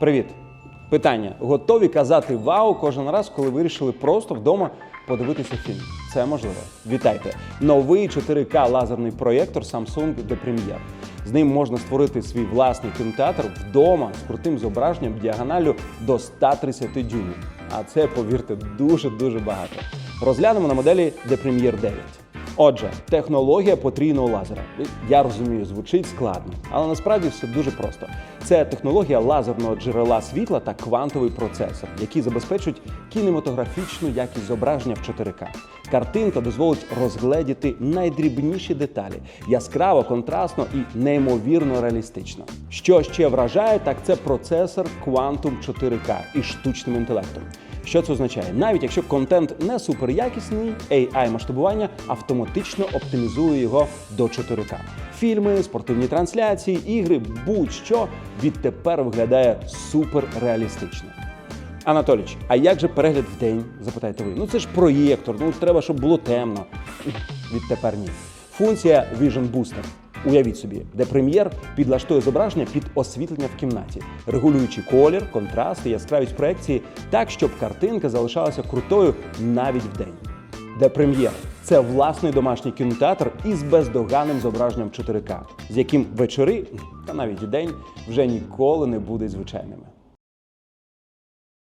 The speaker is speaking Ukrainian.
Привіт! Питання: готові казати вау кожен раз, коли вирішили просто вдома подивитися фільм? Це можливо. Вітайте! Новий 4К лазерний проєктор Samsung The Premiere. З ним можна створити свій власний кінотеатр вдома з крутим зображенням діагоналю до 130 дюймів. А це, повірте, дуже дуже багато. Розглянемо на моделі The Premiere 9. Отже, технологія потрійного лазера. Я розумію, звучить складно, але насправді все дуже просто. Це технологія лазерного джерела світла та квантовий процесор, які забезпечують кінематографічну якість зображення в 4К. Картинка дозволить розгледіти найдрібніші деталі, яскраво, контрастно і неймовірно реалістично. Що ще вражає, так це процесор Quantum 4K із штучним інтелектом. Що це означає? Навіть якщо контент не суперякісний, AI масштабування автоматично оптимізує його до 4К. Фільми, спортивні трансляції, ігри, будь-що відтепер виглядає суперреалістично. Анатоліч, а як же перегляд в день? запитаєте ви. Ну це ж проєктор, ну треба, щоб було темно. Відтепер ні. Функція Vision Booster. Уявіть собі, де прем'єр підлаштує зображення під освітлення в кімнаті, регулюючи колір, контраст і яскравість проекції так, щоб картинка залишалася крутою навіть вдень. Де прем'єр це власний домашній кінотеатр із бездоганним зображенням 4К, з яким вечори та навіть день вже ніколи не будуть звичайними.